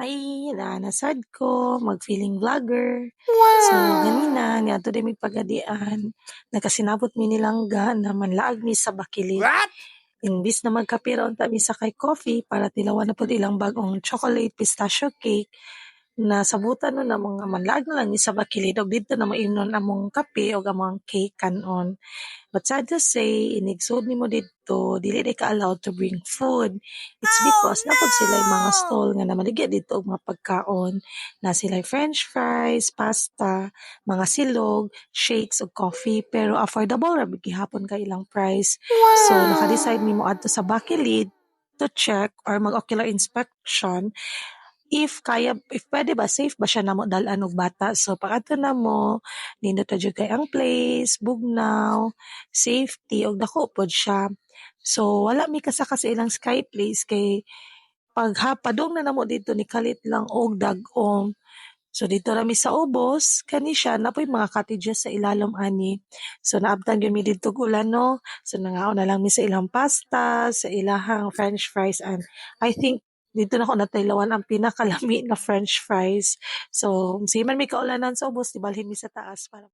Ay, nasad ko mag-feeling vlogger. So, Wow! ganina niadto din mi pagadian, nakasinabot mi ni langga na manlaag mi sa Bacolod. What? Imbis na magkape ra unta mi sakay coffee para tilawan na pud ilang bag-ong chocolate pistachio cake, nasabutan nun na mga manlaag na lang sa Bacolod ug didto na maingon among kape ug among cake kanon. But sad to say, inig-sud nimo didto dili day ka allowed to bring food. It's Oh because na pud sila'y mga stall no! nga namaligya didto og mga pagkaon. Na sila'y french fries, pasta, mga silog, shakes ug coffee pero affordable ra gihapon kay ilang price. So, naka-decide mi Wow! moadto sa Bacolod to check or mag-ocular inspection if kaya if puwede ba safe ba siya namo dal-an og bata. So, pag-adto namo nindot ra jud kay ang place, bugnaw, safety ug dako pud siya. So, wala mi kasaka sa ilang Sky Place kay pagha padung na namo dito nikalit lang og dag-ong. So, dito ra mi sa ubos kani siya napoy mga cottages sa ilalom ani. So, naabtan gyud mi didto og ulan 'no. So, nangaon na lang mi sa ilang pasta, sa ilahang french fries and I think dito na ko nataylawan ang pinakalami nga french fries. So, sige man may kaulanan sa ubos tibalhin mi sa taas para